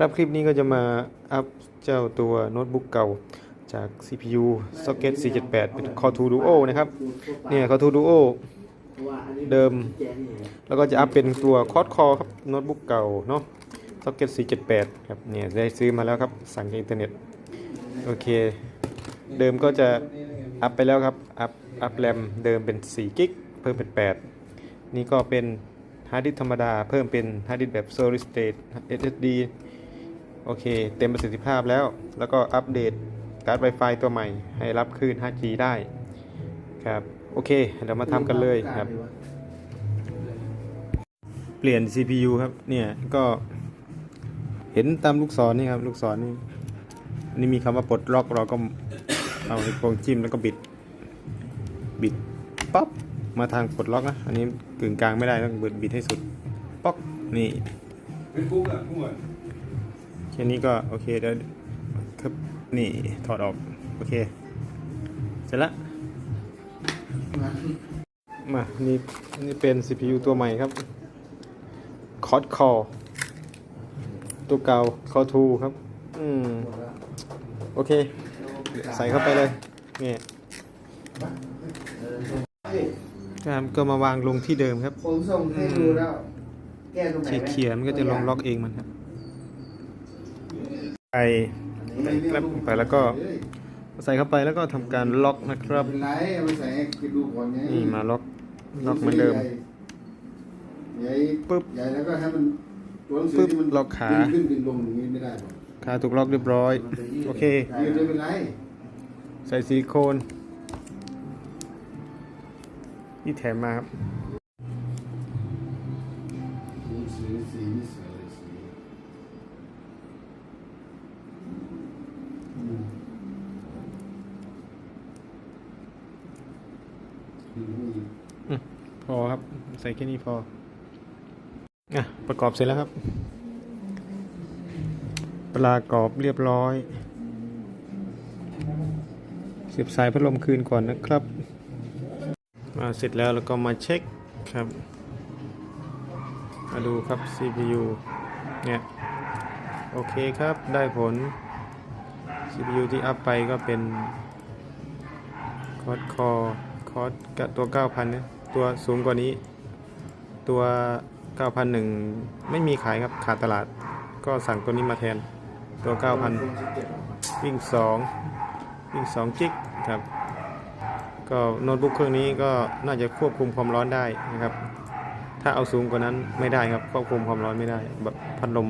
รับคลิปนี้ก็จะมาอัพเจ้าตัวโน้ตบุ๊กเก่าจาก CPU Socket 478 เป็น Core 2 Duo นะครับ เนี่ย Core 2 Duo เดิม แล้วก็จะอัพเป็นตัว Quad Core ครับโน้ตบุ๊กเก่าเนาะ Socket 478 ครับ เนี่ย ได้ซื้อมาแล้วครับ สั่งจากอินเทอร์เน็ต โอเค เดิมก็จะอัพไปแล้วครับ อัพ อัพแรมเดิมเป็น4กิก เพิ่มเป็น 8 นี่ก็เป็นฮาร์ดดิสก์ธรรมดา เพิ่มเป็นฮาร์ดดิสก์แบบ solid state SSD โอเค เต็มประสิทธิภาพแล้ว แล้วก็อัปเดตการ์ด Wi-Fi ตัวใหม่ ให้รับคลื่น 5G ได้ครับโอเคเดี๋ยวมาทำกันเลยครับ เปลี่ยน CPU ครับเนี่ยก็เห็นตามลูกศรนี่ครับ ลูกศรนี่อันนี้มีคำว่าปลดล็อกเราก็เอานิ้วโป้งจิ้มแล้วก็บิด บิดป๊อปมาทางปลดล็อกนะ อันนี้กึ่งกลางไม่ได้ต้องบิดบิดให้สุด ป๊อกนี่เป็นกุ้งอะกุ้งอะ ค่นี้ก็โอเคเดี๋ยวครับนี่ถอดออก โอเค เสร็จละ มานี่นี่เป็น CPU ตัวใหม่ครับ c o d Core ตัวเก่า Core 2ครับ อืม โอเค ใส่เข้าไปเลยนี่ครับก็มาวางลงที่เดิมครับผมส่งให้ดูแล้ว แก้ตรงไหนไหมเขียนๆมันก็จะลงล็อกเองมันครับ ไปครับไปแล้วก็ใส่เข้าไปแล้วก็ทำการล็อกนะครับเป็นไรเอาไปใส่ให้ดูก่อนไงนี่มาล็อกล็อกเหมือนเดิมใหญ่ปึ๊บใหญ่แล้วก็ให้มันตัวหนังสือปึ๊บที่มันล็อกขาดึงขึ้นดึงลงอย่างนี้ไม่ได้หรอกขาถูกล็อกเรียบร้อย โอเคยืดไม่เป็นไรใส่ซิลิโคนที่แถมมาครับ สีสีนี่สวยสีอืมอืม พอครับ ใส่แค่นี้พอ อะ ประกอบเสร็จแล้วครับ ปลากรอบเรียบร้อยเสียบสายพัดลมคืนก่อนนะครับ มาเสร็จแล้วแล้วก็มาเช็คครับ มาดูครับ CPU เนี่ยโอเคครับ ได้ผล CPU ที่อัพไปก็เป็นคอร์ดค อคอร์ดกับตัว 9,000เนี่ยตัวสูงกว่านี้ ตัว 9,001 ไม่มีขายครับขาดตลาด ก็สั่งตัวนี้มาแทน ตัว 9,000 วิ่ง 2 วิ่ง 2 กิกครับ ก็โน้ตบุ๊กเครื่องนี้ก็น่าจะควบคุมความร้อนได้นะครับ ถ้าเอาสูงกว่านั้นไม่ได้ครับควบคุมความร้อนไม่ได้แบบพัดลม